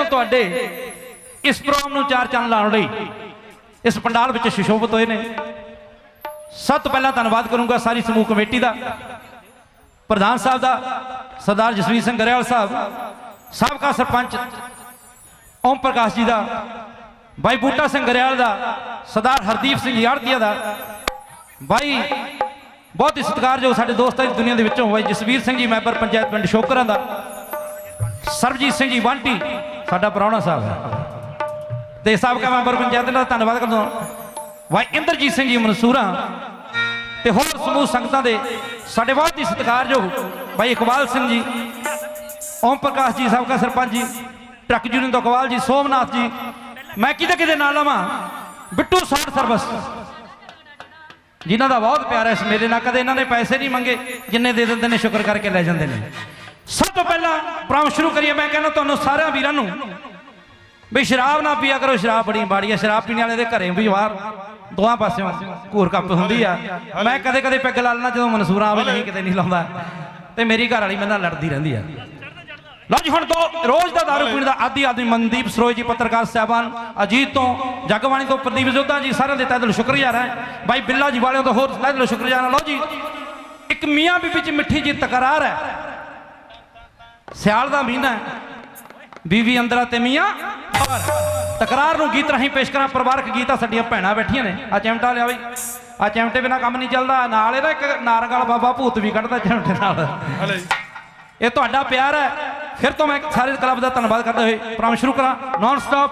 ਤੋਂ ਤੁਹਾਡੇ ਇਸ ਪ੍ਰੋਗਰਾਮ ਨੂੰ ਚਾਰ ਚੰਨ ਲਾਉਣ ਲਈ ਇਸ ਪੰਡਾਲ ਵਿੱਚ ਸ਼ਿਸ਼ੋਭਤ ਹੋਏ ਨੇ। ਸਭ ਤੋਂ ਪਹਿਲਾਂ ਧੰਨਵਾਦ ਕਰੂੰਗਾ ਸਾਰੀ ਸਮੂਹ ਕਮੇਟੀ ਦਾ, ਪ੍ਰਧਾਨ ਸਾਹਿਬ ਦਾ, ਸਰਦਾਰ ਜਸਵੀਰ ਸਿੰਘ ਗਰੇਵਾਲ ਸਾਹਿਬ, ਸਾਬਕਾ ਸਰਪੰਚ ਓਮ ਪ੍ਰਕਾਸ਼ ਜੀ ਦਾ, ਬਾਈ ਬੂਟਾ ਸਿੰਘ ਗਰੇਵਾਲ ਦਾ, ਸਰਦਾਰ ਹਰਦੀਪ ਸਿੰਘ ਯਾਰਤੀਆ ਦਾ। ਬਾਈ, ਬਹੁਤ ਹੀ ਸਤਿਕਾਰਯੋਗ ਸਾਡੇ ਦੋਸਤਾਂ ਦੀ ਦੁਨੀਆ ਦੇ ਵਿੱਚੋਂ ਹੋਏ ਜਸਵੀਰ ਸਿੰਘ ਜੀ, ਮੈਂਬਰ ਪੰਚਾਇਤ ਪਿੰਡ ਸ਼ੋਕਰਾਂ ਦਾ, ਸਰਬਜੀਤ ਸਿੰਘ ਜੀ, ਵਾਂਟੀ ਸਾਡਾ ਪ੍ਰਾਹੁਣਾ ਸਾਹਿਬ ਹੈ। ਤੇ ਸਾਬਕਾ ਮੈਂਬਰ ਪੰਚਾਇਤ ਦਾ ਧੰਨਵਾਦ ਕਰਦਾ ਬਾਈ ਇੰਦਰਜੀਤ ਸਿੰਘ ਜੀ ਮਨਸੂਰਾ ਤੇ ਹੋਰ ਸਮੂਹ ਸੰਗਤਾਂ ਦੇ ਸਾਡੇ ਬਹੁਤ ਹੀ ਸਤਿਕਾਰਯੋਗ ਬਾਈ ਇਕਬਾਲ ਸਿੰਘ ਜੀ, ਓਮ ਪ੍ਰਕਾਸ਼ ਜੀ, ਸਾਬਕਾ ਸਰਪੰਚ ਜੀ, ਟਰੱਕ ਯੂਨੀਅਨ ਤੋਂ ਇਕਬਾਲ ਜੀ, ਸੋਮਨਾਥ ਜੀ। ਮੈਂ ਕਿਤੇ ਕਿਤੇ ਨਾਲ ਲਵਾਂ ਬਿੱਟੂ ਸਾਡ ਸਰਵਿਸ, ਜਿਨ੍ਹਾਂ ਦਾ ਬਹੁਤ ਪਿਆਰ ਹੈ ਇਸ ਮੇਰੇ ਨਾਲ। ਕਦੇ ਇਹਨਾਂ ਨੇ ਪੈਸੇ ਨਹੀਂ ਮੰਗੇ, ਜਿੰਨੇ ਦੇ ਦਿੰਦੇ ਨੇ, ਸ਼ੁਕਰ ਕਰਕੇ ਲੈ ਜਾਂਦੇ ਨੇ। ਸਭ ਤੋਂ ਪਹਿਲਾਂ ਪ੍ਰੋਗਰਾਮ ਸ਼ੁਰੂ ਕਰੀਏ, ਮੈਂ ਕਹਿੰਦਾ ਤੁਹਾਨੂੰ ਸਾਰਿਆਂ ਵੀਰਾਂ ਨੂੰ ਵੀ ਸ਼ਰਾਬ ਨਾ ਪੀਆ ਕਰੋ, ਸ਼ਰਾਬ ਬੜੀ ਮਾੜੀ ਆ, ਸ਼ਰਾਬ ਪੀਣ ਵਾਲੇ ਦੇ ਘਰੇ ਵੀ ਬਾਹਰ, ਦੋਹਾਂ ਪਾਸਿਓਂ ਘੂਰ ਕੱਪ ਹੁੰਦੀ ਆ। ਮੈਂ ਕਦੇ ਕਦੇ ਪੈਗ ਲਾ ਲੈਣਾ ਜਦੋਂ ਮਨਸੂਰਾ ਆਵੇ ਨਹੀਂ, ਕਿਤੇ ਨਹੀਂ ਲਾਉਂਦਾ। ਤੇ ਮੇਰੀ ਘਰ ਵਾਲੀ ਮੇਰੇ ਨਾਲ ਲੜਦੀ ਰਹਿੰਦੀ ਆ। ਲਓ ਜੀ, ਹੁਣ ਦੋ, ਰੋਜ਼ ਦਾ ਦਾਰੂ ਪੀਣ ਦਾ ਆਦੀ ਆਦਮੀ ਮਨਦੀਪ ਸਰੋਜ ਜੀ, ਪੱਤਰਕਾਰ ਸਾਹਿਬਾਨ, ਅਜੀਤ ਤੋਂ, ਜਗਬਾਣੀ ਤੋਂ, ਪ੍ਰਦੀਪ ਜੋਧਾ ਜੀ, ਸਾਰਿਆਂ ਦੇ ਤਹਿ ਦਿਲੋਂ ਸ਼ੁਕਰੀਆ ਹੈ। ਬਾਈ ਬਿੱਲਾ ਜੀ ਵਾਲਿਆਂ ਤੋਂ ਹੋਰ ਤਹਿ ਦਿਲੋਂ ਸ਼ੁਕਰੀਆ ਲਓ ਜੀ, ਇੱਕ ਮੀਆਂ ਬੀਬੀ ਚ ਮਿੱਠੀ ਜੀ ਤਕਰਾਰ ਹੈ। ਸਿਆਲ ਦਾ ਮਹੀਨਾ ਹੈ। ਬੀਵੀ ਅੰਦਰਾ ਤੇ ਮੀਆਂ ਬਾਹਰ ਤਕਰਾਰ ਨੂੰ ਗੀਤ ਰਾਹੀਂ ਪੇਸ਼ ਕਰਾਂ। ਪਰਿਵਾਰਕ ਗੀਤ ਸਾਡੀਆਂ ਭੈਣਾਂ ਬੈਠੀਆਂ ਨੇ। ਆ ਚਿਮਟਾ ਲਿਆ ਬਈ। ਆ ਚਿਮਟੇ ਬਿਨਾ ਕੰਮ ਨਹੀਂ ਚੱਲਦਾ। ਨਾਲ ਇਹਦਾ ਇੱਕ ਨਾਰੰਗ ਵਾਲਾ ਬਾਬਾ ਭੂਤ ਵੀ ਕੱਢਦਾ ਚਿਮਟੇ ਨਾਲ। ਇਹ ਤੁਹਾਡਾ ਪਿਆਰ ਹੈ। ਫਿਰ ਤੋਂ ਮੈਂ ਸਾਰੇ ਕਲੱਬ ਦਾ ਧੰਨਵਾਦ ਕਰਦੇ ਹੋਏ। ਪ੍ਰੋਗਰਾਮ ਸ਼ੁਰੂ ਕਰਾਂ। ਨਾਨ ਸਟਾਪ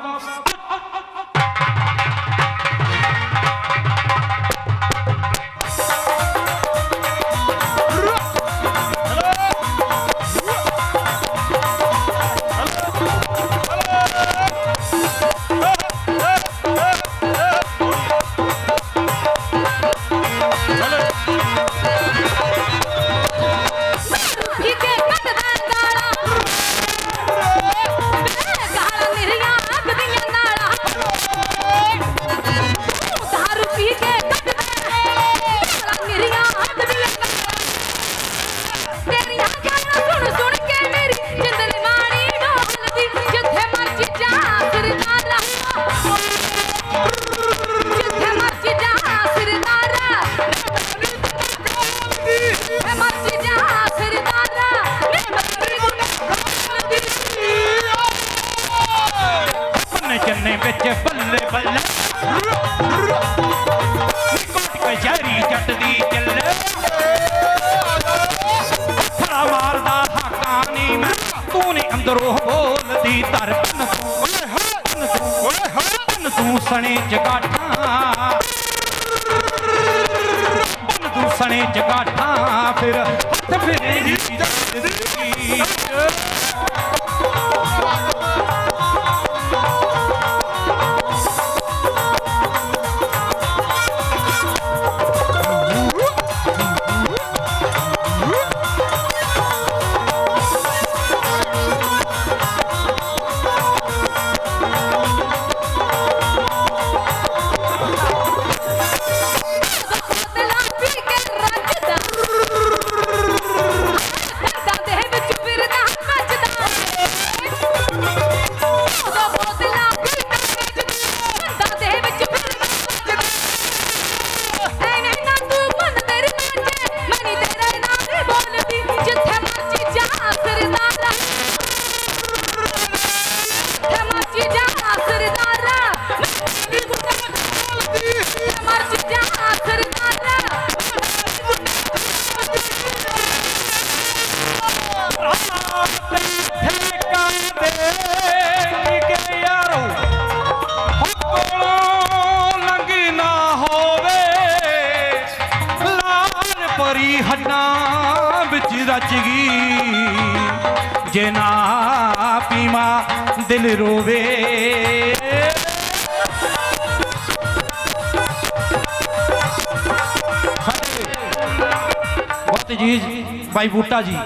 ਬਹੁਤ ਜੀ, ਬਾਈ ਬੂਟਾ ਜੀ,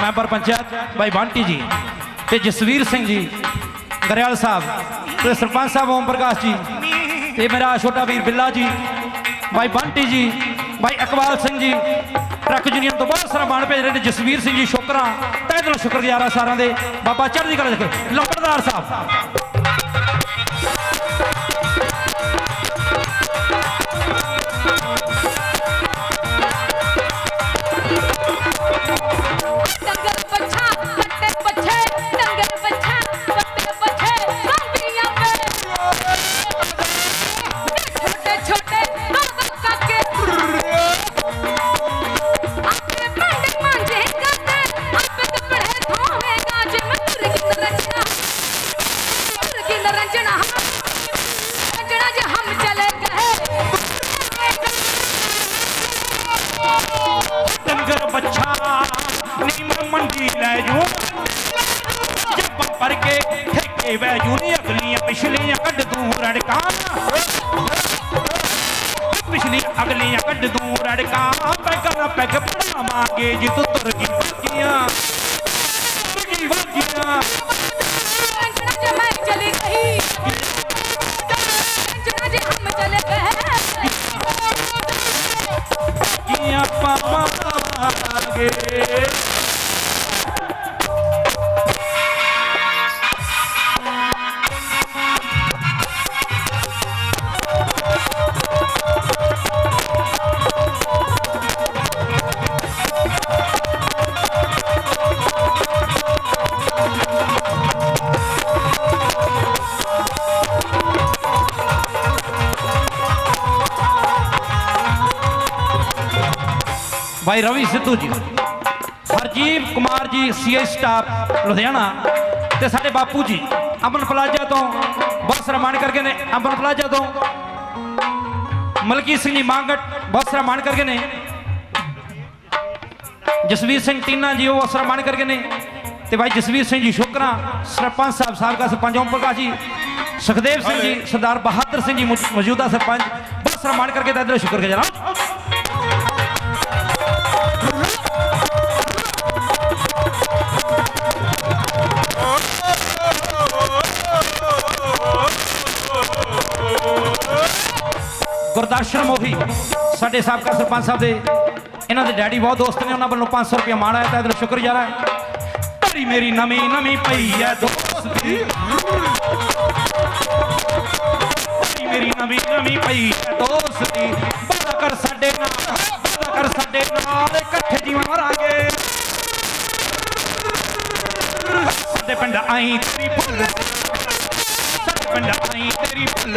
ਮੈਂਬਰ ਪੰਚਾਇਤ, ਬਾਈ ਬਾਂਟੀ ਜੀ ਤੇ ਜਸਵੀਰ ਸਿੰਘ ਜੀ ਗਰੇਵਾਲ ਸਾਹਿਬ ਤੇ ਸਰਪੰਚ ਸਾਹਿਬ ਓਮ ਪ੍ਰਕਾਸ਼ ਜੀ ਤੇ ਮੇਰਾ ਛੋਟਾ ਵੀਰ ਬਿੱਲਾ ਜੀ, ਬਾਈ ਬੰਟੀ ਜੀ, ਬਾਈ ਇਕਬਾਲ ਸਿੰਘ ਜੀ, ਟਰੱਕ ਯੂਨੀਅਨ ਤੋਂ ਬਹੁਤ ਸਾਰਾ ਮਾਣ ਭੇਜ ਰਹੇ ਨੇ ਜਸਵੀਰ ਸਿੰਘ ਜੀ, ਸ਼ੁਕਰਾਂ, ਤਹਿ ਦਿਲੋਂ ਸ਼ੁਕਰਗੁਜ਼ਾਰ ਆ ਸਾਰਿਆਂ ਦੇ। ਬਾਬਾ ਚੜ੍ਹਦੀ ਕਲਾ ਦੇ ਲੰਬੜਦਾਰ ਸਾਹਿਬ। ਭਾਈ ਰਵੀ ਸਿੱਧੂ ਜੀ। Harjeet Kumar ji CA staff Ludhiana. ਤੇ ਸਾਡੇ ਬਾਪੂ ਜੀ ਅਮਨ ਪਲਾਜ਼ਾ ਤੋਂ ਬਹੁਤ ਸਾਰਾ ਮਾਣ ਕਰਕੇ ਨੇ। ਅਮਨ ਪਲਾਜ਼ਾ ਤੋਂ ਮਲਕੀ ਸਿੰਘ ਜੀ ਮੰਗਟ ਬਹੁਤ ਸਾਰਾ ਮਾਣ ਕਰਕੇ ਨੇ। ਜਸਵੀਰ ਸਿੰਘ ਟੀਨਾ ਜੀ ਉਹ ਮਾਣ ਕਰਕੇ ਨੇ। ਤੇ ਭਾਈ ਜਸਵੀਰ ਸਿੰਘ ਜੀ ਸ਼ੁਕਰਾਂ ਸਰਪੰਚ ਸਾਹਿਬ ਸਾਬਕਾ ਸਰਪੰਚ ਓਮ ਪ੍ਰਕਾਸ਼ ਜੀ ਸੁਖਦੇਵ ਸਿੰਘ ਜੀ ਸਰਦਾਰ ਬਹਾਦਰ ਸਿੰਘ ਜੀ ਮੌਜੂ- ਮੌਜੂਦਾ ਸਰਪੰਚ ਬਹੁਤ ਸਾਰਾ ਮਾਣ ਕਰਕੇ ਤਾਂ ਦਿਲੋਂ ਸ਼ੁਕਰ ਗੁਜ਼ਾਰਾਂ ਗੁਰਦਰਸ਼ਨ ਮੋਹੀ ਸਾਡੇ ਸਾਬਕਾ ਸਰਪੰਚ ਸਾਹਿਬ ਦੇ ਇਹਨਾਂ ਦੇ ਡੈਡੀ ਬਹੁਤ ਦੋਸਤ ਨੇ, ਉਹਨਾਂ ਵੱਲੋਂ 500 ਰੁਪਏ ਮਾਣ ਆਇਆ ਤਾਂ ਇਹਦਾ ਸ਼ੁਕਰਗੁਜ਼ਾਰ ਹੈ। ਤੇਰੀ ਮੇਰੀ ਨਵੀਂ ਨਵੀਂ ਪਈ ਹੈ ਦੋਸਤੀ ਤੇਰੀ ਮੇਰੀ ਨਵੀਂ ਨਵੀਂ ਪਈ ਹੈ ਦੋਸਤੀ ਵਾਦਾ ਕਰ ਸਾਡੇ ਨਾਲ, ਵਾਦਾ ਕਰ ਸਾਡੇ ਨਾਲ, ਇਕੱਠੇ ਜੀਵਨ ਮਰਾਂਗੇ। ਸਾਡੇ ਪਿੰਡ ਆਈ ਤੇਰੀ ਭੁੱਲ। ਸਾਡੇ ਪਿੰਡ ਆਈ ਤੇਰੀ ਭੁੱਲ।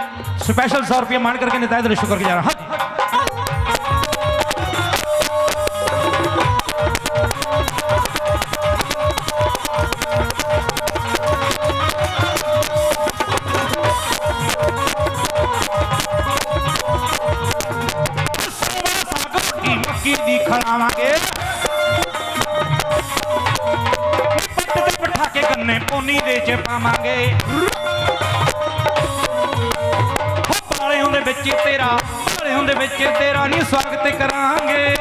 ਸਪੈਸ਼ਲ 100 ਰੁਪਏ ਮਾਣ ਕਰਕੇ ਨਿਤਾਇ ਦਿਲ ਸ਼ੁਕਰਗੁਜ਼ਾਰ ਹਾਂ ਸਾਗ ਪੱਟ ਤੇ ਬਿਠਾ ਕੇ ਪੋਨੀ ਦੇ ਚ ਪਾਵਾਂਗੇ। ਵਿੱਚ ਤੇਰਾ ਪਾਲਿਆਂ ਹੁੰਦੇ ਵਿੱਚ ਤੇਰਾ ਨਹੀਂ ਸਵਾਗਤ ਕਰਾਂਗੇ।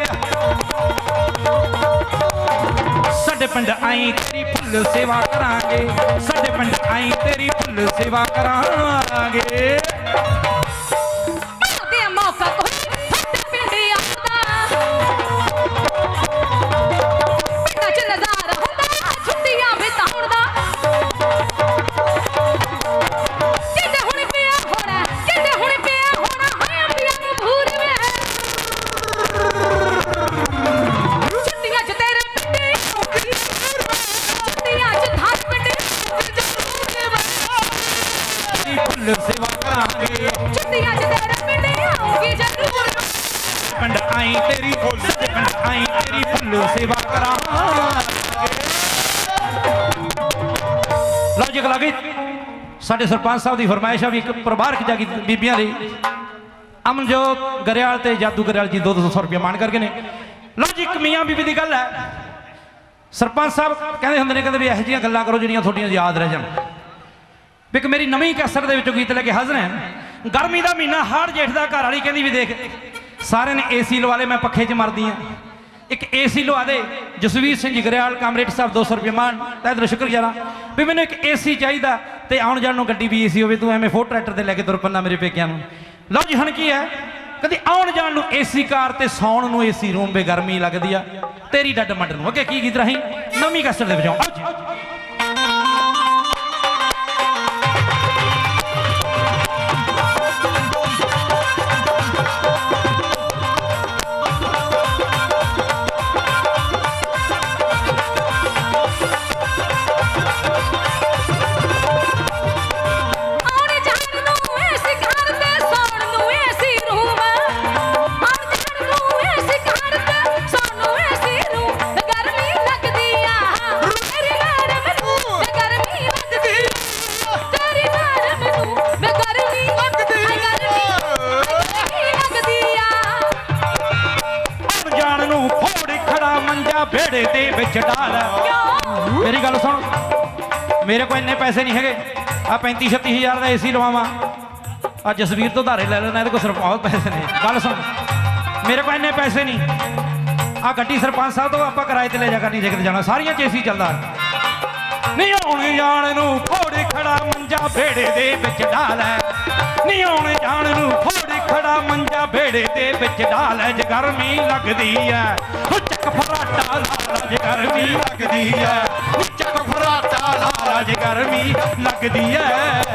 ਸਾਡੇ ਪਿੰਡ ਆਈ ਤੇਰੀ ਫੁੱਲ ਸੇਵਾ ਕਰਾਂਗੇ, ਸਾਡੇ ਪਿੰਡ ਆਈ ਤੇਰੀ ਫੁੱਲ ਸੇਵਾ ਕਰਾਂਗੇ। ਸਾਡੇ ਸਰਪੰਚ ਸਾਹਿਬ ਦੀ ਫਰਮਾਇਸ਼ ਆ ਵੀ ਇੱਕ ਪਰਿਵਾਰਕ ਜਾਗੀ ਬੀਬੀਆਂ ਲਈ ਅਮਨਜੋਤ ਗਰੇਵਾਲ ਤੇ ਜਾਦੂ ਗਰੇਵਾਲ ਜੀ 200 ਰੁਪਏ ਮਾਣ ਕਰਕੇ ਨੇ। ਲਓ ਜੀ, ਇੱਕ ਮੀਆਂ ਬੀਬੀ ਦੀ ਗੱਲ ਹੈ। ਸਰਪੰਚ ਸਾਹਿਬ ਕਹਿੰਦੇ ਹੁੰਦੇ ਨੇ, ਕਹਿੰਦੇ ਵੀ ਇਹੋ ਜਿਹੀਆਂ ਗੱਲਾਂ ਕਰੋ ਜਿਹੜੀਆਂ ਤੁਹਾਡੀਆਂ ਯਾਦ ਰਹਿ ਜਾਣ। ਵੀ ਇੱਕ ਮੇਰੀ ਨਵੀਂ ਕਸਰ ਦੇ ਵਿੱਚੋਂ ਗੀਤ ਲੈ ਕੇ ਹਾਜ਼ਰ ਹਾਂ। ਗਰਮੀ ਦਾ ਮਹੀਨਾ, ਹਾੜ ਜੇਠ ਦਾ ਘਰ ਵਾਲੀ ਕਹਿੰਦੀ ਵੀ ਦੇਖ, ਸਾਰਿਆਂ ਨੇ ਏਸੀ ਲਵਾ ਲੇ ਮੈਂ ਪੱਖੇ 'ਚ ਮਰਦੀ ਆ ਇੱਕ ਏਸੀ ਲਵਾ ਦੇ। ਜਸਵੀਰ ਸਿੰਘ ਜਗਰਿਆਲ, ਕਾਮਰੇਡ ਸਾਹਿਬ 200 ਰੁਪਏ ਮਾਨ ਤੈ ਦਿਲ ਸ਼ੁਕਰਗੁਜ਼ਾਰਾਂ ਵੀ ਮੈਨੂੰ ਇੱਕ ਏਸੀ ਚਾਹੀਦਾ ਤੇ ਆਉਣ ਜਾਣ ਨੂੰ ਗੱਡੀ ਵੀ ਏਸੀ ਹੋਵੇ, ਤੂੰ ਐਵੇਂ ਫੋਰ ਟਰੈਕਟਰ ਤੇ ਲੈ ਕੇ ਤੁਰ ਪੰਨਾ ਮੇਰੇ ਪੇਕਿਆਂ ਨੂੰ। ਲਓ ਜੀ, ਹੁਣ ਕੀ ਹੈ? ਕਦੀ ਆਉਣ ਜਾਣ ਨੂੰ ਏਸੀ ਕਾਰ ਤੇ ਸੌਣ ਨੂੰ ਏਸੀ ਰੂਮ ਵੇ ਗਰਮੀ ਲੱਗਦੀ ਆ, ਤੇਰੀ ਡੱਡ ਮੱਡ ਨੂੰ। ਅੱਗੇ ਕੀ ਗੀਤ ਰਹੀ? ਨਵੀਂ ਕਸਰ ਦੇ ਵਜਾਓ। ਆਓ ਜੀ। 35 36 ਹਜ਼ਾਰ ਦਾ ਏਸੀ ਲਵਾਵਾਂ। ਆ ਜਸਵੀਰ ਤੋਂ ਧਾਰੇ ਲੈ ਲੈਣਾ, ਇਹਦੇ ਕੋਲ ਸਿਰਫ ਬਹੁਤ ਪੈਸੇ ਨੇ। ਗੱਲ ਸੁਣ, ਮੇਰੇ ਕੋਲ ਇੰਨੇ ਪੈਸੇ ਨਹੀਂ। ਆ ਗੱਡੀ ਸਰਪੰਚ ਸਾਹਿਬ ਤੋਂ ਆਪਾਂ ਕਿਰਾਏ ਤੇ ਲੈ ਜਾ ਕਰਨੀ, ਜੇ ਕਿਤੇ ਜਾਣਾ। ਸਾਰੀਆਂ ਚ ਚੱਲਦਾ। ਨਹੀਂ ਆਉਣ ਜਾਣ ਨੂੰ ਫੋੜ ਖੜਾ ਮੰਜਾ ਬੇੜੇ ਦੇ ਵਿੱਚ ਡਾਲ ਨਹੀਂ ਆਉਣ ਜਾਣ ਨੂੰ ਫੋੜ ਖੜਾ ਮੰਜਾ ਬੇੜੇ ਦੇ ਵਿੱਚ ਡਾਲ ਜੇ ਗਰਮੀ ਲੱਗਦੀ ਐ ਉਹ ਚੱਕ ਫਰਾਟਾ ਲਾਲਾ, ਜੇ ਗਰਮੀ ਲੱਗਦੀ ਐ ਉਹ ਚੱਕ ਫਰਾਟਾ ਅੱਜ ਜੇ ਗਰਮੀ ਲੱਗਦੀ ਐ।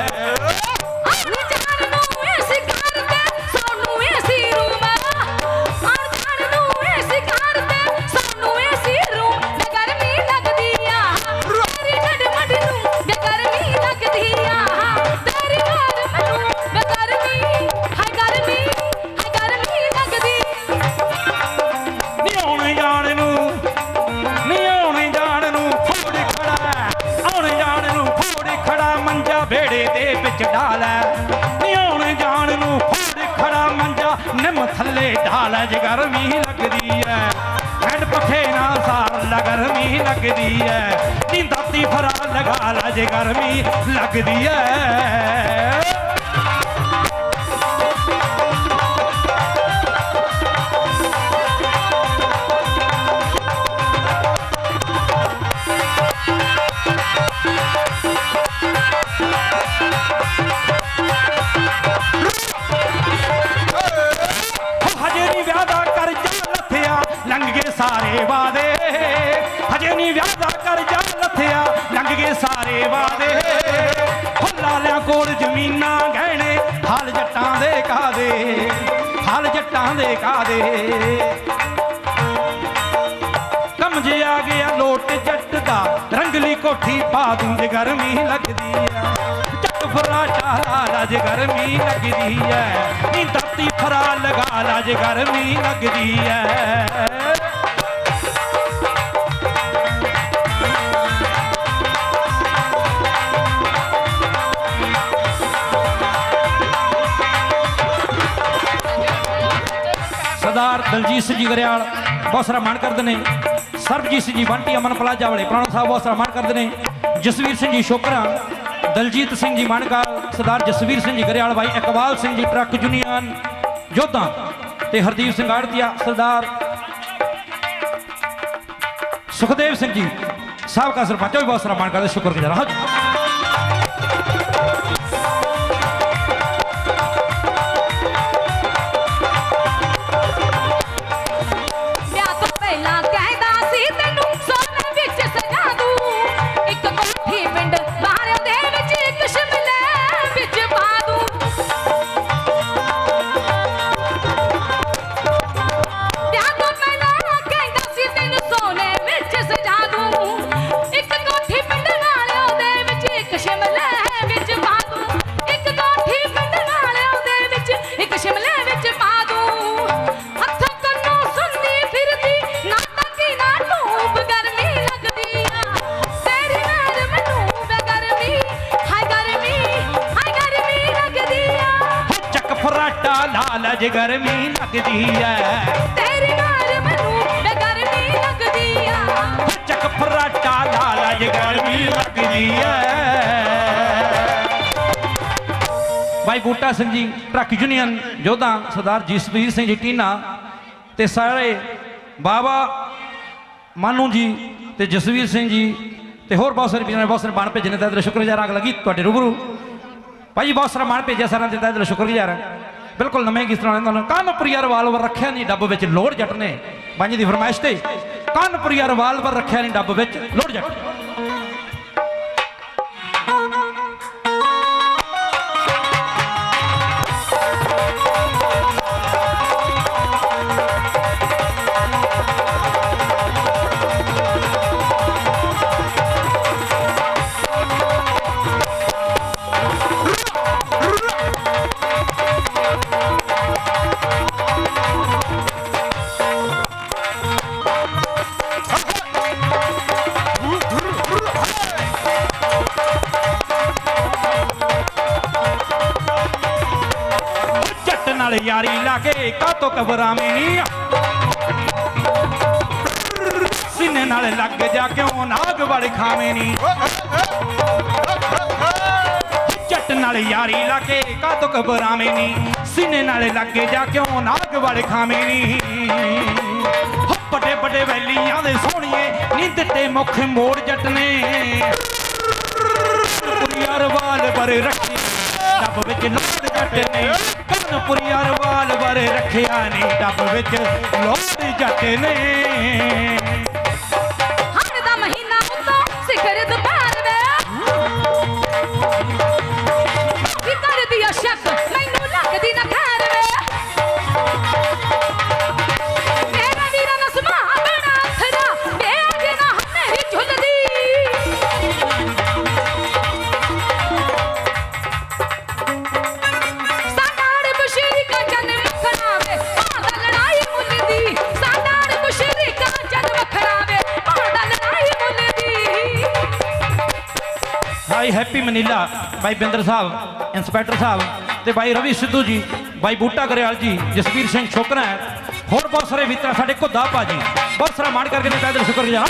ਲਗਾ ਲਾ ਗਰਮੀ ਲੱਗਦੀ ਐ। ਦੇ। ਕਾਦੇ ਕੰਮ ਆ ਗਿਆ, ਲੋਟ ਜੱਟ ਦਾ, ਰੰਗਲੀ ਕੋਠੀ ਪਾ ਦੂੰ ਜੇ ਗਰਮੀ ਲੱਗਦੀ ਐ। ਚੱਕ ਫਰਾਟਾ ਲਾ ਗਰਮੀ ਲੱਗਦੀ ਐ। ਨੀ ਦਾਤੀ ਫਰਾ ਲਗਾ ਲਾ ਗਰਮੀ ਲੱਗਦੀ ਐ। ਸਰਦਾਰ ਦਲਜੀਤ ਸਿੰਘ ਜੀ ਗਰੇਵਾਲ ਬਹੁਤ ਸਾਰਾ ਮਾਣ ਕਰਦੇ ਨੇ। ਸਰਬਜੀਤ ਸਿੰਘ ਜੀ ਬੰਟੀ, ਅਮਨ ਪਲਾਜਾ ਵਾਲੇ, ਪ੍ਰਾਣਾ ਸਾਹਿਬ ਬਹੁਤ ਸਾਰਾ ਮਾਣ ਕਰਦੇ ਨੇ। ਜਸਵੀਰ ਸਿੰਘ ਜੀ ਸ਼ੋਕਰਾ, ਦਲਜੀਤ ਸਿੰਘ ਜੀ ਮਾਨਕਾਰ ਸਰਦਾਰ ਜਸਵੀਰ ਸਿੰਘ ਜੀ ਗਰੇਵਾਲ ਭਾਈ ਇਕਬਾਲ ਸਿੰਘ ਜੀ ਟਰੱਕ ਯੂਨੀਅਨ, ਜੋਧਾ ਤੇ ਹਰਦੀਪ ਸਿੰਘ ਆੜਤੀਆ, ਸਰਦਾਰ ਸੁਖਦੇਵ ਸਿੰਘ ਜੀ, ਸਾਬਕਾ ਸਰਪੰਚ ਵੀ ਬਹੁਤ ਸਾਰਾ ਮਾਣ ਕਰਦੇ, ਸ਼ੁਕਰਗੁਜ਼ਾਰ ਹਾਂ। ਚੱਕ ਫਰਾਟਾ ਲਾਲ ਜੇ ਗਰਮੀ ਲੱਗਦੀ ਐ। ਤੇਰੀ ਮਾਰ ਮੈਨੂੰ ਬੇਗਰਮੀ ਚੱਕ ਫਰਾਟਾ ਲਾਲ ਅੱਜ ਗਰਮੀ ਲੱਗਦੀ ਐ। ਭਾਈ ਬੂਟਾ ਸਿੰਘ ਜੀ ਟਰੱਕ ਯੂਨੀਅਨ ਯੋਧਾ ਸਰਦਾਰ ਜਸਵੀਰ ਸਿੰਘ ਜੀ ਟੀਨਾ ਤੇ ਸਾਰੇ ਬਾਬਾ ਮਾਨੂ ਜੀ ਤੇ ਜਸਵੀਰ ਸਿੰਘ ਜੀ ਤੇ ਹੋਰ ਬਹੁਤ ਸਾਰੇ ਵੀਰਾਂ ਨੇ ਬਹੁਤ ਸਾਰੇ ਬਾਣ ਭੇਜੇ ਨੇ ਤਾਂ ਸ਼ੁਕਰਗੁਜ਼ਾਰ ਆਗ ਲੱਗੀ ਤੁਹਾਡੇ ਰੂਬਰੂ। ਭਾਈ ਬਹੁਤ ਸਾਰਾ ਮਾਣ ਭੇਜਿਆ ਸਾਰਿਆਂ ਦੇ ਤਾਂ ਸ਼ੁਕਰਗੁਜ਼ਾਰ ਹਾਂ। ਬਿਲਕੁਲ ਨਵੇਂ ਗੀਤ ਸੁਣਾਉਣੇ ਤੁਹਾਨੂੰ। ਕਾਨਪੁਰੀਆ ਰਿਵਾਲਵਰ ਰੱਖਿਆ ਨਹੀਂ ਡੱਬ ਵਿੱਚ, ਲੋੜ ਜੱਟ ਨੇ। ਪੰਜ ਦੀ ਫਰਮਾਇਸ਼ ਤੇ। ਕਾਨਪੁਰੀਆ ਰਿਵਾਲਵਰ ਰੱਖਿਆ ਨਹੀਂ ਡੱਬ ਵਿੱਚ, ਲੋੜ ਜੱਟ ਜੱਟ। ਯਾਰੀ ਕੇ ਕਾਤੋਂ ਘਬਰਾਵੇਂ ਨਹੀਂ ਸੀਨੇ ਨਾਲ ਲੱਗ ਜਾ ਕਿਉਂ? ਨਾਗ ਵੜ ਖਾਵੇਂ ਨਹੀਂ ਜੱਟ ਨਾਲ ਯਾਰੀ ਲਾ ਕੇ ਕਾਤੋਂ ਘਬਰਾਵੇਂ ਨਹੀਂ ਸੀਨੇ ਨਾਲ ਲੱਗ ਜਾ ਕਿਉਂ? ਨਾਗ ਵੜ ਖਾਵੇਂ ਨਹੀਂ ਵੱਡੇ ਵੱਡੇ ਵੈਲੀਆਂ ਦੇ ਸੋਹਣੀਏ ਨੀ ਦਿੱਤੇ ਮੁਖ ਮੋੜ ਜੱਟ ਨੇ ਪੁਰੀਆਰ ਵਾਲ ਬਰੇ ਰੱਖੇ ਡੱਬ ਵਿੱਚ ਲੋੜ ਜੱਟ ਨੇ। ਕਨਪੁਰੀਆਰ ਵਾਲ ਬਰੇ ਰੱਖਿਆ ਨਹੀਂ ਟੱਪ ਵਿੱਚ ਲੋੜ ਜੱਟ ਨੇ। ਬਾਈ ਬਿੰਦਰ ਸਾਹਿਬ, ਇੰਸਪੈਕਟਰ ਸਾਹਿਬ ਤੇ ਬਾਈ ਰਵੀ ਸਿੱਧੂ ਜੀ ਬਾਈ ਬੂਟਾ ਗਰੇਵਾਲ ਜੀ, ਜਸਵੀਰ ਸਿੰਘ ਛੋਕਰਾ ਹੋਰ ਬਹੁਤ ਸਾਰੇ ਮਿੱਤਰ, ਸਾਡੇ ਘੁੱਦਾ ਭਾਜੀ, ਬਹੁਤ ਸਾਰਾ ਮਾਣ ਕਰਕੇ ਨੇ ਤਾਂ ਇਹਦਾ ਸ਼ੁਕਰਗੁਜ਼ਾਰ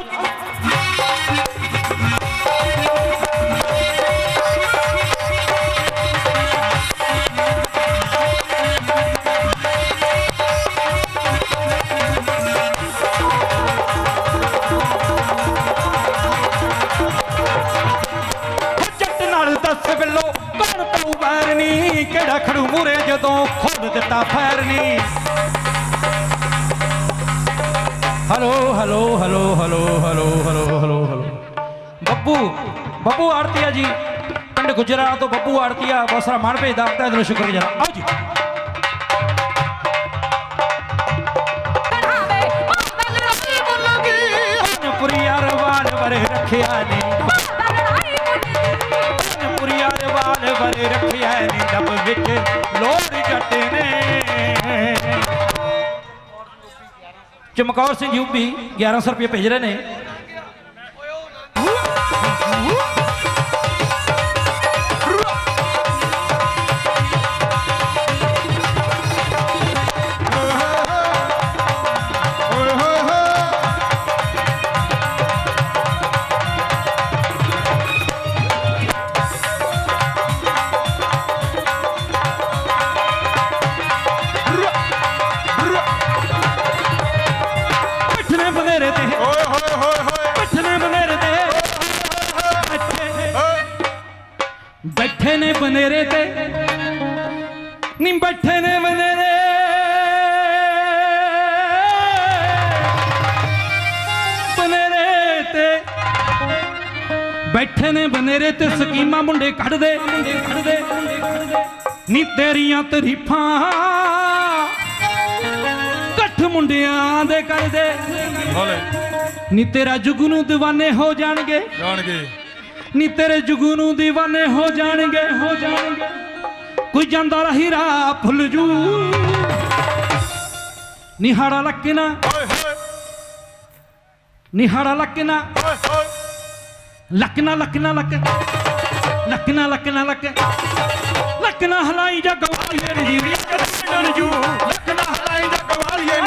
ਦਿੱਤਾ ਫੈਰਨੀ hello hello hello hello hello hello hello hello. Babbu Babbu arhtiya ji ਪਿੰਡ ਗੁਜਰਾ ਤੋਂ ਬੱਬੂ ਆੜਤੀਆ ਬਹੁਤ ਸਾਰਾ ਮਾਣ ਭੇਜਦਾ ਤਾਂ ਇਹਦਾ ਸ਼ੁਕਰਗੁਜ਼ਾਰ ਆਓ ਜੀ। ਰੱਖਿਆ ਨੇ। ਆਂਦਾ ਲੜਾਈ ਮੁੱਲ ਦੀ ਪੁਰੀਆਰ ਵਾਲ ਵਰੇ ਰੱਖਿਆ ਨੇ ਡੱਬ ਵਿੱਚ। ਚਮਕੌਰ ਸਿੰਘ ਯੂਪੀ 1100 ਰੁਪਏ ਭੇਜ ਰਹੇ ਨੇ। ਖੜਦੇ ਨੀ ਤੇਰੀਆਂ ਤਰੀਫਾਂ। ਕੱਠ ਮੁੰਡਿਆਂ ਦੇ ਕਰਦੇ। ਨੀ ਤੇਰਾ ਜੁਗੂ ਨੂੰ دیਵਾਨੇ ਹੋ ਜਾਣਗੇ। ਜਾਣਗੇ। ਨੀ ਤੇਰੇ ਜੁਗੂ ਨੂੰ دیਵਾਨੇ ਹੋ ਜਾਣਗੇ। ਹੋ ਜਾਣਗੇ ਕੋਈ ਜਾਂਦਾ ਰਹੀ ਰਾਹ ਭੁੱਲ ਜੂ। ਨਿਹਾੜਾ ਲੱਕਣਾ ਓਏ ਹੋਏ ਨਿਹਾੜਾ ਲੱਕਣਾ ਓਏ ਲੱਕਣਾ ਲੱਕਣਾ ਲੱਕ ਲੱਕਣਾ ਲੱਕ ਨਾ ਲੱਕ। ਹਲਾਈ ਜਾ ਗਵਾਲੀਏ ਨਹੀਂ ਜੀ। ਡਰ ਜੂ ਲੱਕ ਨਾ ਹਲਾਈ ਜਾ ਗਵਾਲੀਏ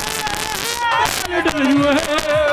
ਡਰ ਜੂ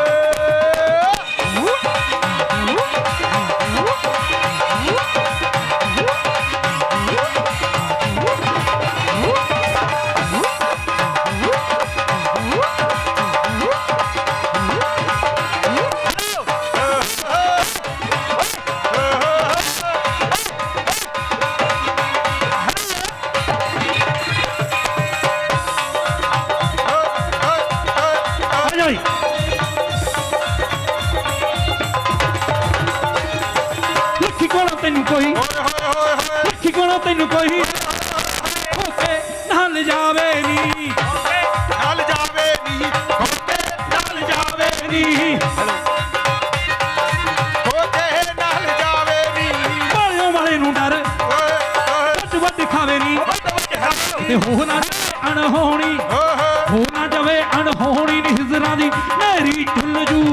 ਤੇ ਹੋ ਨਾ ਜਾਵੇ ਅਣਹੋਣੀ। ਹੋ ਨਾ ਜਾਵੇ ਅਣਹੋਣੀ ਨੀ ਹਿਜ਼ਰਾਂ ਦੀ ਨਹਿਰੀ ਢੁੱਲ ਜੂ।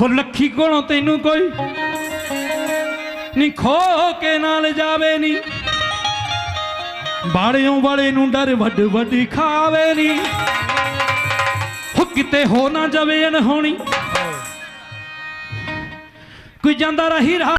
ਹੋ ਲੱਖੀ ਕੋਲੋਂ ਤੈਨੂੰ ਕੋਈ ਨੀ ਖੋ ਕੇ ਨਾਲ ਜਾਵੇ ਨੀ। ਬਾੜਿਓਂ ਵਾਲੇ ਨੂੰ ਡਰ ਵੱਡ ਵੱਡੀ ਖਾਵੇ ਨੀ। ਹੋ ਕਿਤੇ ਹੋ ਨਾ ਜਾਵੇ ਅਣਹੋਣੀ। ਕੋਈ ਜਾਂਦਾ ਰਹੀ ਰਾਹ